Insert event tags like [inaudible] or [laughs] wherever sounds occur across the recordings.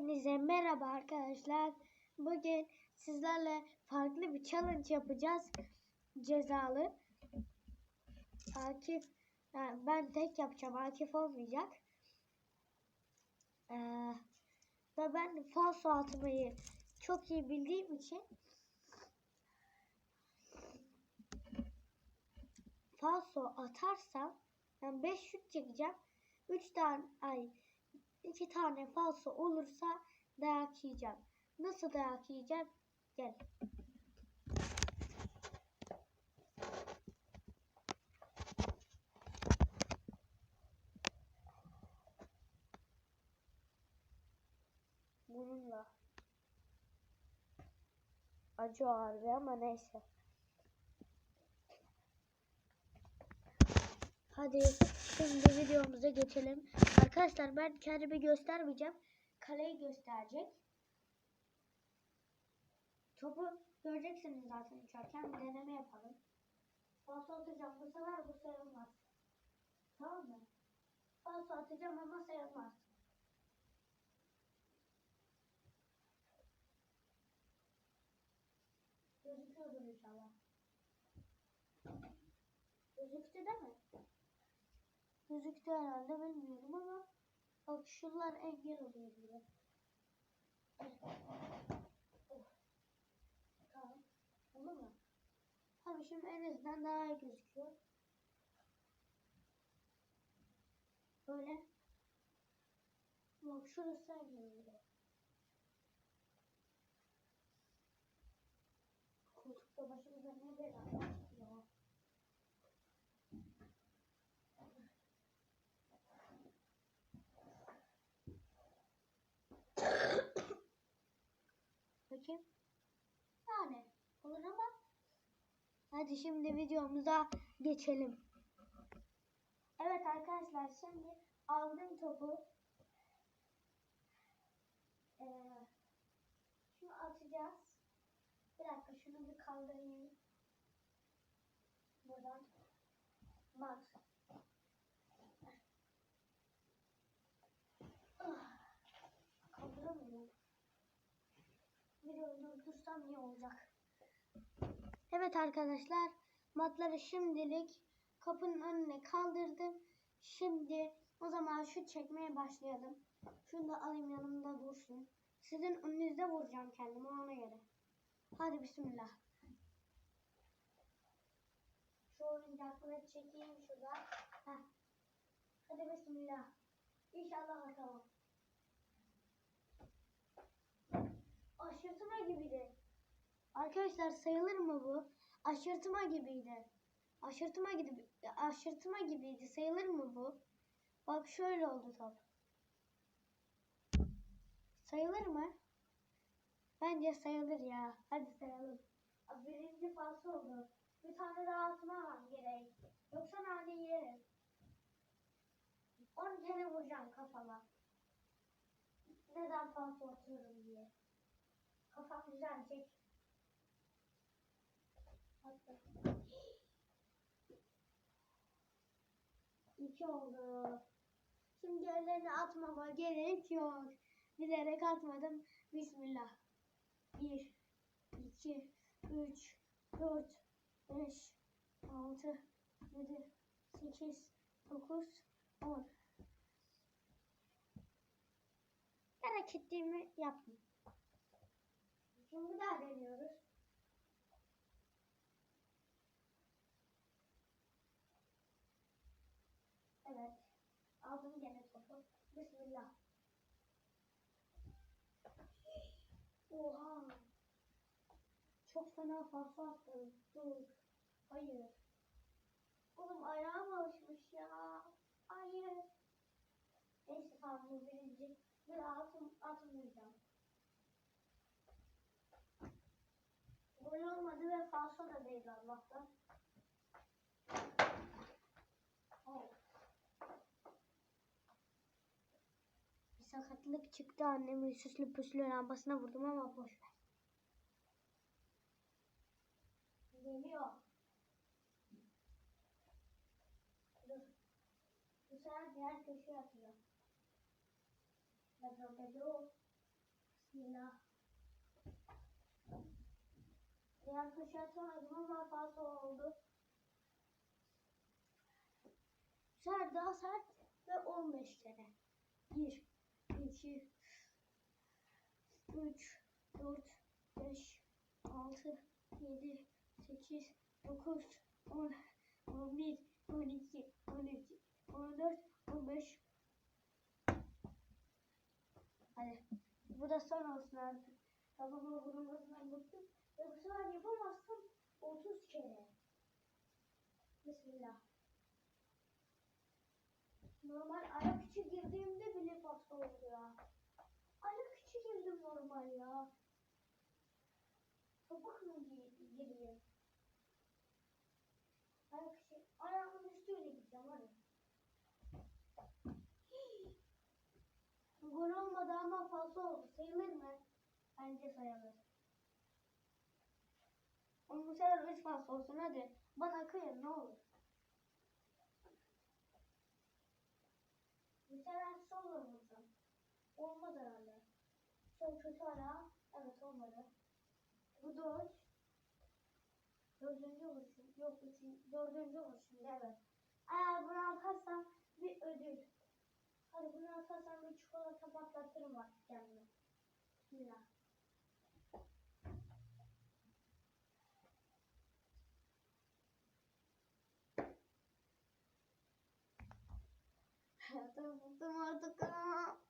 Hepinize merhaba arkadaşlar. Bugün sizlerle farklı bir challenge yapacağız. Cezalı. Akif, yani ben tek yapacağım. Akif olmayacak. Ee, ve ben falso atmayı çok iyi bildiğim için falso atarsam ben 5 şut çekeceğim. 3 tane ay iki tane falso olursa dayak yiyeceğim. Nasıl dayak yiyeceğim? Gel. Bununla. Acı ağrı ama neyse. Hadi videomuza geçelim. Arkadaşlar ben kendimi göstermeyeceğim. Kaleyi gösterecek. Topu göreceksiniz zaten uçarken. Bir deneme yapalım. Falso atacağım. Bu sefer bu sayılmaz. Tamam mı? Falso atacağım ama sayılmaz. Gözüküyordur inşallah. Gözüktü değil mi? Gözüktü herhalde bilmiyorum ama şunlar engel oluyor diye. Tamam. Oldu mu? Tabii şimdi en azından daha iyi gözüküyor. Böyle. Bak şurası engel oluyor. Bakayım. Yani olur ama hadi şimdi videomuza geçelim. Evet arkadaşlar şimdi aldım topu. Ee, şunu atacağız. Bir dakika şunu bir kaldırayım. Buradan. Bak. Durdursam iyi olacak. Evet arkadaşlar. Matları şimdilik kapının önüne kaldırdım. Şimdi o zaman şu çekmeye başlayalım. Şunu da alayım yanımda dursun. Sizin önünüzde vuracağım kendimi ona göre. Hadi bismillah. Şu oyuncakları çekeyim şurada. Heh. Hadi bismillah. İnşallah atamam. Aşırtma gibiydi. Arkadaşlar sayılır mı bu? Aşırtma gibiydi. Aşırtma gibi aşırtma gibiydi. Sayılır mı bu? Bak şöyle oldu top. Sayılır mı? Bence sayılır ya. Hadi sayalım. Birinci falso oldu. Bir tane daha atmam gerek. Yoksa nane yerim. 10 kere vuracağım kafama. Neden falso atıyorum diye. Kafam güzel çek. İki oldu. Şimdi ellerini atmama gerek yok. Bilerek atmadım. Bismillah. Bir, iki, üç, dört, beş, altı, yedi, sekiz, dokuz, on. Merak ettiğimi yaptım. Şimdi daha deniyoruz. Evet. Aldım gene topu. Bismillah. Oha. Çok fena fazla attım. Dur. Hayır. Oğlum ayağım alışmış ya. Hayır. Neyse tamam bu birinci. Bir atım, atmayacağım. Gol olmadı ve falso da değil Allah'tan. Oh. Bir sakatlık çıktı annemin süslü püslü lambasına vurdum ama boş ver. Geliyor. Dur. Bu sefer diğer köşeye atıyor. Bedo. Bismillah. Diğer kuşu atamadım ama fazla oldu. Sert daha sert ve 15 kere. 1, 2, 3, 4, 5, 6, 7, 8, 9, 10, 11, 12, 13, 14, 15. Hadi. Bu da son olsun artık. Kafama vurulmasından bıktım. Ve bu sefer yapamazsam 30 kere. Bismillah. Normal ayak içi girdiğimde bile fazla oldu ya. Ayak içi girdim normal ya. Topuk mu gi- gireyim? Ayak içi, ayağımın üstüyle gideceğim hadi. Gol olmadı ama fazla oldu. Sayılır mı? Bence sayılır. Ama bu sefer 3 pas olsun hadi. Bana kıyın ne olur. Bu sefer sol vurmuşum. Olmaz herhalde. Sol kötü ara. Evet olmadı. Bu dört. Dördüncü vuruşum. Yok üçüncü. Dördüncü vuruşum. Evet. Eğer bunu atarsam bir ödül. Hadi bunu atarsam bir çikolata patlatırım artık kendime. Bismillah. [laughs] Tamam bıktım artık ama.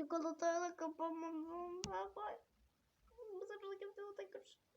Çikolatayla kapamam. Bye bye. Bu sefer de görüşürüz.